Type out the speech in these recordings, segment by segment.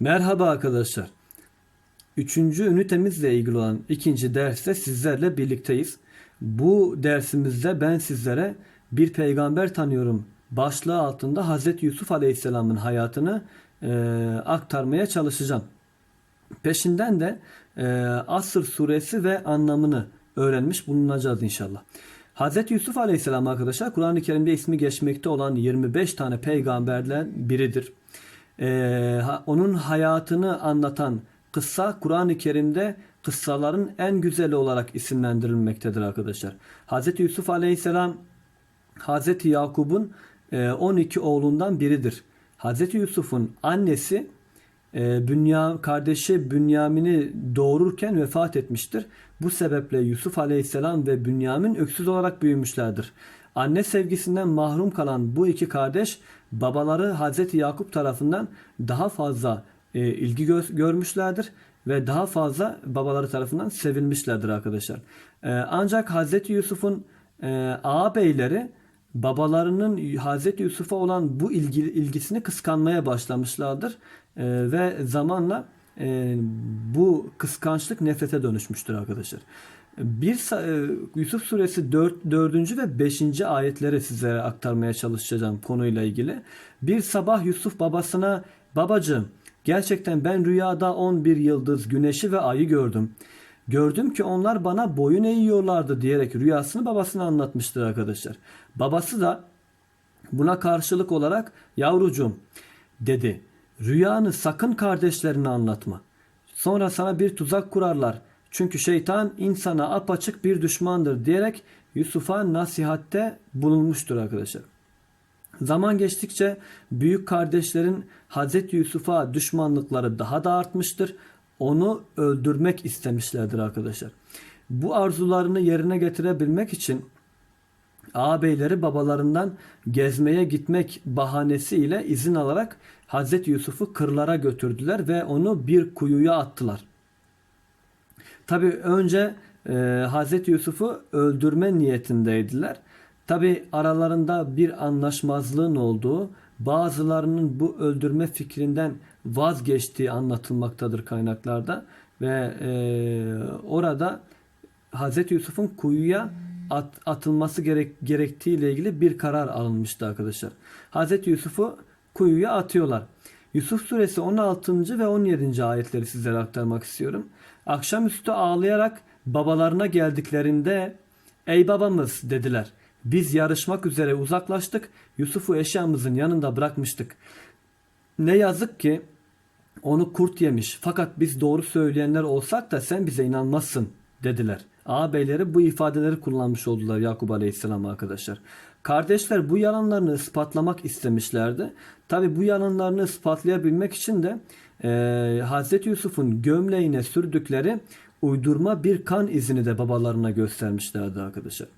Merhaba arkadaşlar. Üçüncü ünitemizle ilgili olan ikinci derste sizlerle birlikteyiz. Bu dersimizde ben sizlere bir peygamber tanıyorum başlığı altında Hazreti Yusuf Aleyhisselam'ın hayatını e, aktarmaya çalışacağım. Peşinden de e, Asır suresi ve anlamını öğrenmiş bulunacağız inşallah. Hazreti Yusuf Aleyhisselam arkadaşlar Kur'an-ı Kerim'de ismi geçmekte olan 25 tane peygamberden biridir. Ha- onun hayatını anlatan kıssa Kur'an-ı Kerim'de kıssaların en güzeli olarak isimlendirilmektedir arkadaşlar. Hazreti Yusuf Aleyhisselam Hazreti Yakub'un e, 12 oğlundan biridir. Hazreti Yusuf'un annesi e, Bünya, kardeşi Bünyamin'i doğururken vefat etmiştir. Bu sebeple Yusuf Aleyhisselam ve Bünyamin öksüz olarak büyümüşlerdir. Anne sevgisinden mahrum kalan bu iki kardeş babaları Hazreti Yakup tarafından daha fazla e, ilgi gö- görmüşlerdir ve daha fazla babaları tarafından sevilmişlerdir arkadaşlar. E, ancak Hazreti Yusuf'un e, ağabeyleri babalarının Hazreti Yusuf'a olan bu ilgi, ilgisini kıskanmaya başlamışlardır E, ve zamanla e, bu kıskançlık nefrete dönüşmüştür arkadaşlar. Bir e, Yusuf suresi 4, 4. ve 5. ayetleri sizlere aktarmaya çalışacağım konuyla ilgili. Bir sabah Yusuf babasına babacığım gerçekten ben rüyada 11 yıldız güneşi ve ayı gördüm. Gördüm ki onlar bana boyun eğiyorlardı diyerek rüyasını babasına anlatmıştır arkadaşlar. Babası da Buna karşılık olarak yavrucuğum dedi. Rüyanı sakın kardeşlerine anlatma. Sonra sana bir tuzak kurarlar. Çünkü şeytan insana apaçık bir düşmandır diyerek Yusuf'a nasihatte bulunmuştur arkadaşlar. Zaman geçtikçe büyük kardeşlerin Hazreti Yusuf'a düşmanlıkları daha da artmıştır. Onu öldürmek istemişlerdir arkadaşlar. Bu arzularını yerine getirebilmek için ağabeyleri babalarından gezmeye gitmek bahanesiyle izin alarak Hazreti Yusuf'u kırlara götürdüler ve onu bir kuyuya attılar. Tabi önce e, Hazreti Yusuf'u öldürme niyetindeydiler. Tabi aralarında bir anlaşmazlığın olduğu, bazılarının bu öldürme fikrinden vazgeçtiği anlatılmaktadır kaynaklarda ve e, orada Hazreti Yusuf'un kuyuya at, atılması gerek, gerektiği ile ilgili bir karar alınmıştı arkadaşlar. Hazreti Yusuf'u kuyuya atıyorlar. Yusuf suresi 16. ve 17. ayetleri sizlere aktarmak istiyorum. Akşamüstü ağlayarak babalarına geldiklerinde ey babamız dediler. Biz yarışmak üzere uzaklaştık. Yusuf'u eşyamızın yanında bırakmıştık. Ne yazık ki onu kurt yemiş. Fakat biz doğru söyleyenler olsak da sen bize inanmazsın dediler. Ağabeyleri bu ifadeleri kullanmış oldular Yakup Aleyhisselam arkadaşlar. Kardeşler bu yalanlarını ispatlamak istemişlerdi. Tabi bu yalanlarını ispatlayabilmek için de e, Hazreti Yusuf'un gömleğine sürdükleri uydurma bir kan izini de babalarına göstermişlerdi arkadaşlar.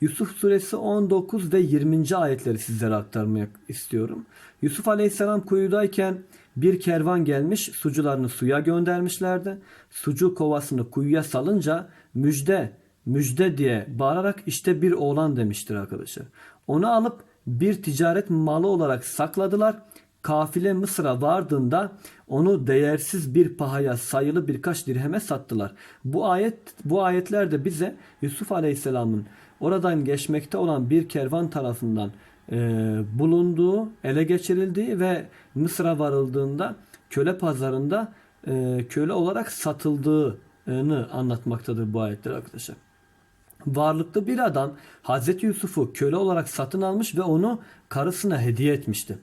Yusuf suresi 19 ve 20. ayetleri sizlere aktarmak istiyorum. Yusuf aleyhisselam kuyudayken bir kervan gelmiş sucularını suya göndermişlerdi. Sucu kovasını kuyuya salınca müjde müjde diye bağırarak işte bir oğlan demiştir arkadaşlar. Onu alıp bir ticaret malı olarak sakladılar. Kafile Mısır'a vardığında onu değersiz bir pahaya sayılı birkaç dirheme sattılar. Bu ayet bu ayetler de bize Yusuf Aleyhisselam'ın oradan geçmekte olan bir kervan tarafından e, bulunduğu, ele geçirildiği ve Mısır'a varıldığında köle pazarında e, köle olarak satıldığını anlatmaktadır bu ayetler arkadaşlar. Varlıklı bir adam Hazreti Yusuf'u köle olarak satın almış ve onu karısına hediye etmişti.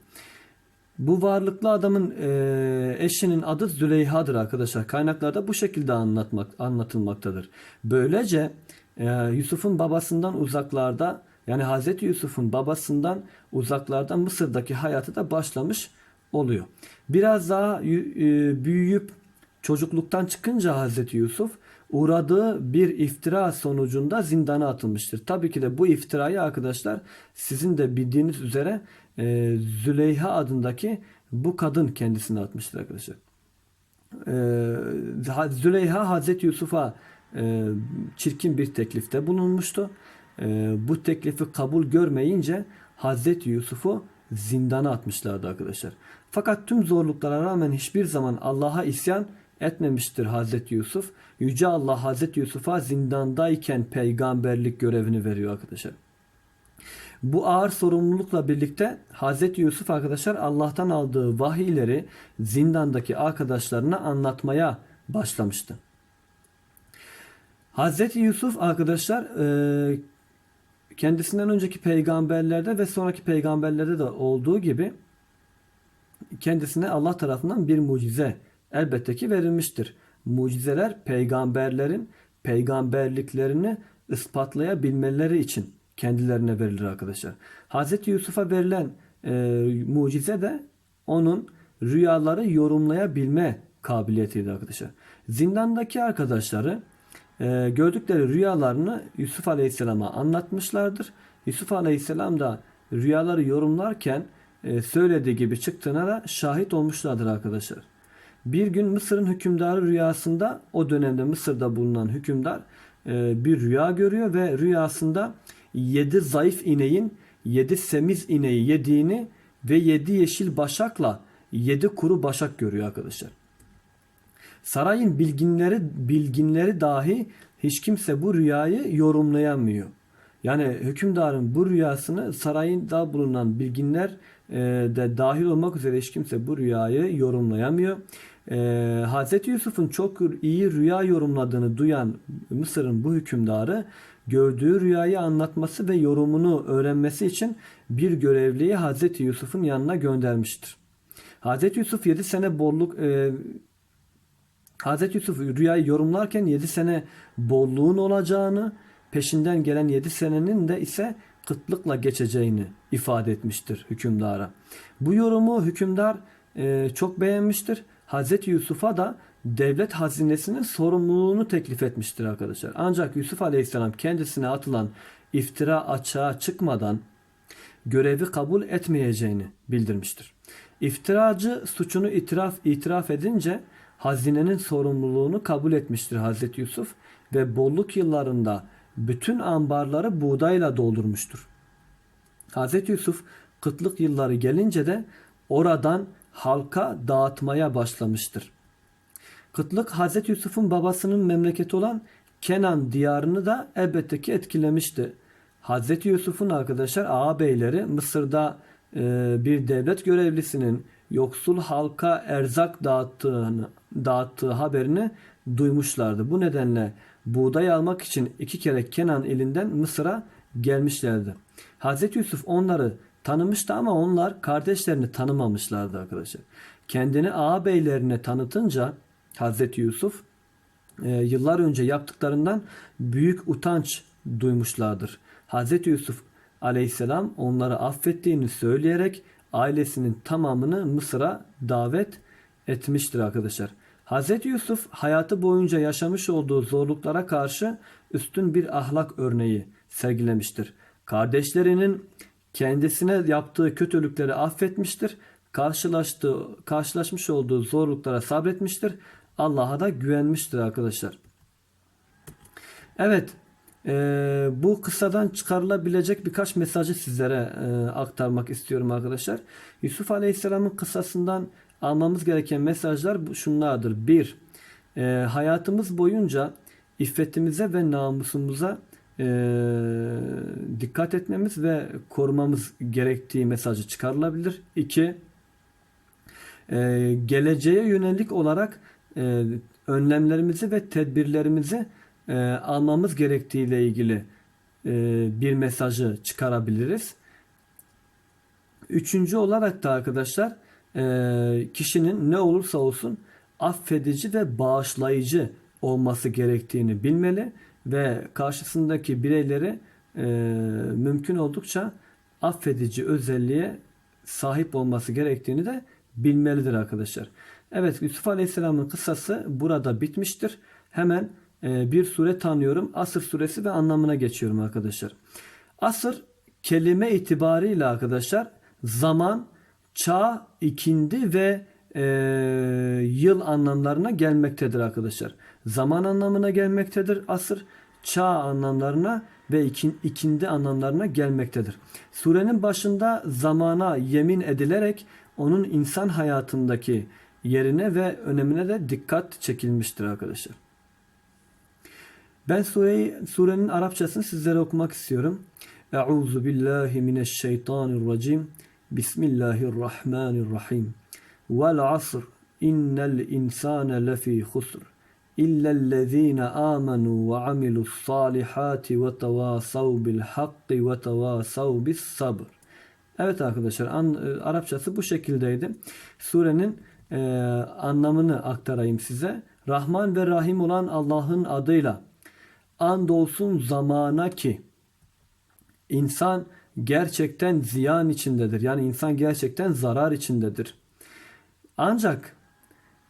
Bu varlıklı adamın e, eşinin adı Züleyha'dır arkadaşlar. Kaynaklarda bu şekilde anlatmak anlatılmaktadır. Böylece e, Yusuf'un babasından uzaklarda yani Hazreti Yusuf'un babasından uzaklarda Mısır'daki hayatı da başlamış oluyor. Biraz daha e, büyüyüp çocukluktan çıkınca Hazreti Yusuf uğradığı bir iftira sonucunda zindana atılmıştır. Tabii ki de bu iftirayı arkadaşlar sizin de bildiğiniz üzere e, Züleyha adındaki bu kadın kendisine atmıştır arkadaşlar. E, Züleyha Hazreti Yusuf'a e, çirkin bir teklifte bulunmuştu. E, bu teklifi kabul görmeyince Hazreti Yusuf'u zindana atmışlardı arkadaşlar. Fakat tüm zorluklara rağmen hiçbir zaman Allah'a isyan etmemiştir Hazreti Yusuf. Yüce Allah Hazreti Yusuf'a zindandayken peygamberlik görevini veriyor arkadaşlar. Bu ağır sorumlulukla birlikte Hazreti Yusuf arkadaşlar Allah'tan aldığı vahiyleri zindandaki arkadaşlarına anlatmaya başlamıştı. Hazreti Yusuf arkadaşlar e, kendisinden önceki peygamberlerde ve sonraki peygamberlerde de olduğu gibi kendisine Allah tarafından bir mucize elbette ki verilmiştir. Mucizeler peygamberlerin peygamberliklerini ispatlayabilmeleri için kendilerine verilir arkadaşlar. Hazreti Yusuf'a verilen e, mucize de onun rüyaları yorumlayabilme kabiliyetiydi arkadaşlar. Zindandaki arkadaşları e, gördükleri rüyalarını Yusuf Aleyhisselam'a anlatmışlardır. Yusuf Aleyhisselam da rüyaları yorumlarken e, söylediği gibi çıktığına da şahit olmuşlardır arkadaşlar. Bir gün Mısır'ın hükümdarı rüyasında o dönemde Mısır'da bulunan hükümdar e, bir rüya görüyor ve rüyasında yedi zayıf ineğin yedi semiz ineği yediğini ve yedi yeşil başakla yedi kuru başak görüyor arkadaşlar. Sarayın bilginleri bilginleri dahi hiç kimse bu rüyayı yorumlayamıyor. Yani hükümdarın bu rüyasını sarayında bulunan bilginler e, de dahil olmak üzere hiç kimse bu rüyayı yorumlayamıyor. E, Hz. Yusuf'un çok iyi rüya yorumladığını duyan Mısır'ın bu hükümdarı gördüğü rüyayı anlatması ve yorumunu öğrenmesi için bir görevliyi Hz. Yusuf'un yanına göndermiştir. Hz. Yusuf 7 sene bolluk e, Hz. Yusuf rüyayı yorumlarken 7 sene bolluğun olacağını, peşinden gelen 7 senenin de ise kıtlıkla geçeceğini ifade etmiştir hükümdara. Bu yorumu hükümdar e, çok beğenmiştir. Hz. Yusuf'a da devlet hazinesinin sorumluluğunu teklif etmiştir arkadaşlar. Ancak Yusuf Aleyhisselam kendisine atılan iftira açığa çıkmadan görevi kabul etmeyeceğini bildirmiştir. İftiracı suçunu itiraf itiraf edince hazinenin sorumluluğunu kabul etmiştir Hazreti Yusuf ve bolluk yıllarında bütün ambarları buğdayla doldurmuştur. Hazreti Yusuf kıtlık yılları gelince de oradan halka dağıtmaya başlamıştır. Kıtlık Hazreti Yusuf'un babasının memleketi olan Kenan diyarını da elbette ki etkilemişti. Hazreti Yusuf'un arkadaşlar ağabeyleri Mısır'da e, bir devlet görevlisinin yoksul halka erzak dağıttığını, dağıttığı haberini duymuşlardı. Bu nedenle buğday almak için iki kere Kenan elinden Mısır'a gelmişlerdi. Hazreti Yusuf onları tanımıştı ama onlar kardeşlerini tanımamışlardı arkadaşlar. Kendini ağabeylerine tanıtınca Hazreti Yusuf e, yıllar önce yaptıklarından büyük utanç duymuşlardır. Hazreti Yusuf aleyhisselam onları affettiğini söyleyerek ailesinin tamamını Mısır'a davet etmiştir arkadaşlar. Hazreti Yusuf hayatı boyunca yaşamış olduğu zorluklara karşı üstün bir ahlak örneği sergilemiştir. Kardeşlerinin kendisine yaptığı kötülükleri affetmiştir. Karşılaştığı, karşılaşmış olduğu zorluklara sabretmiştir. Allah'a da güvenmiştir arkadaşlar. Evet, e, bu kıssadan çıkarılabilecek birkaç mesajı sizlere e, aktarmak istiyorum arkadaşlar. Yusuf Aleyhisselam'ın kıssasından almamız gereken mesajlar şunlardır. Bir, e, hayatımız boyunca iffetimize ve namusumuza e, dikkat etmemiz ve korumamız gerektiği mesajı çıkarılabilir. İki, e, geleceğe yönelik olarak e, önlemlerimizi ve tedbirlerimizi e, almamız gerektiğiyle ilgili e, bir mesajı çıkarabiliriz. Üçüncü olarak da arkadaşlar e, kişinin ne olursa olsun affedici ve bağışlayıcı olması gerektiğini bilmeli ve karşısındaki bireyleri e, mümkün oldukça affedici özelliğe sahip olması gerektiğini de bilmelidir arkadaşlar. Evet Yusuf Aleyhisselam'ın kıssası burada bitmiştir. Hemen e, bir sure tanıyorum. Asır suresi ve anlamına geçiyorum arkadaşlar. Asır kelime itibarıyla arkadaşlar zaman, çağ, ikindi ve e, yıl anlamlarına gelmektedir arkadaşlar. Zaman anlamına gelmektedir asır, çağ anlamlarına ve ikin, ikindi anlamlarına gelmektedir. Surenin başında zamana yemin edilerek onun insan hayatındaki yerine ve önemine de dikkat çekilmiştir arkadaşlar. Ben sureyi, surenin Arapçasını sizlere okumak istiyorum. Euzu billahi mineşşeytanirracim. Bismillahirrahmanirrahim. Vel asr innel insane lefî husr. İllellezîne âmenû ve amilus salihati ve tevâsav bil hakki ve tevâsav bis sabr. Evet arkadaşlar an, e, Arapçası bu şekildeydi. Surenin e, anlamını aktarayım size. Rahman ve Rahim olan Allah'ın adıyla andolsun zamana ki insan gerçekten ziyan içindedir. Yani insan gerçekten zarar içindedir. Ancak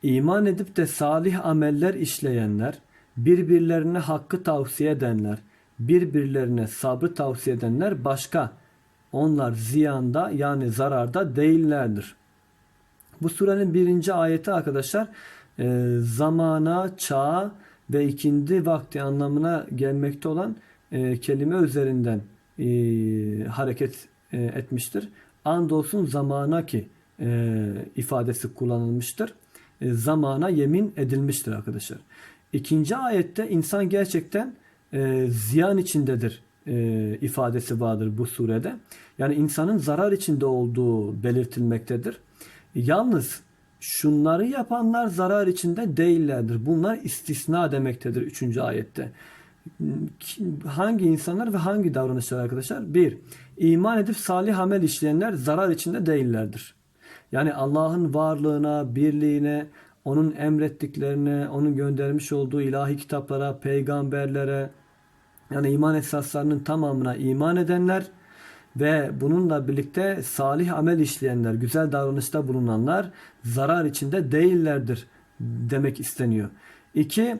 iman edip de salih ameller işleyenler, birbirlerine hakkı tavsiye edenler, birbirlerine sabrı tavsiye edenler başka. Onlar ziyanda yani zararda değillerdir. Bu surenin birinci ayeti arkadaşlar e, zamana, çağa ve ikindi vakti anlamına gelmekte olan e, kelime üzerinden e, hareket etmiştir. Andolsun zamana ki ifadesi kullanılmıştır. E, zamana yemin edilmiştir arkadaşlar. İkinci ayette insan gerçekten e, ziyan içindedir e, ifadesi vardır bu surede. Yani insanın zarar içinde olduğu belirtilmektedir. Yalnız şunları yapanlar zarar içinde değillerdir. Bunlar istisna demektedir 3. ayette. Hangi insanlar ve hangi davranışlar arkadaşlar? Bir, iman edip salih amel işleyenler zarar içinde değillerdir. Yani Allah'ın varlığına, birliğine, onun emrettiklerine, onun göndermiş olduğu ilahi kitaplara, peygamberlere, yani iman esaslarının tamamına iman edenler ve bununla birlikte salih amel işleyenler, güzel davranışta bulunanlar zarar içinde değillerdir demek isteniyor. İki,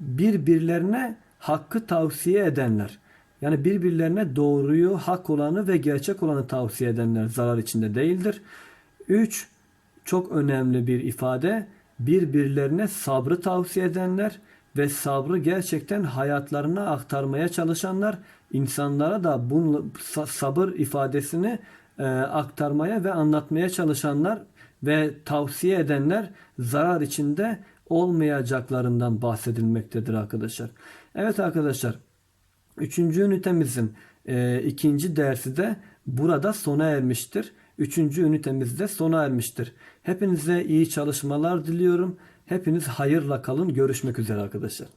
birbirlerine hakkı tavsiye edenler. Yani birbirlerine doğruyu, hak olanı ve gerçek olanı tavsiye edenler zarar içinde değildir. Üç, çok önemli bir ifade. Birbirlerine sabrı tavsiye edenler ve sabrı gerçekten hayatlarına aktarmaya çalışanlar, insanlara da bu sabır ifadesini e, aktarmaya ve anlatmaya çalışanlar ve tavsiye edenler zarar içinde olmayacaklarından bahsedilmektedir arkadaşlar. Evet arkadaşlar, üçüncü ünitemizin e, ikinci dersi de burada sona ermiştir. Üçüncü ünitemiz de sona ermiştir. Hepinize iyi çalışmalar diliyorum. Hepiniz hayırla kalın. Görüşmek üzere arkadaşlar.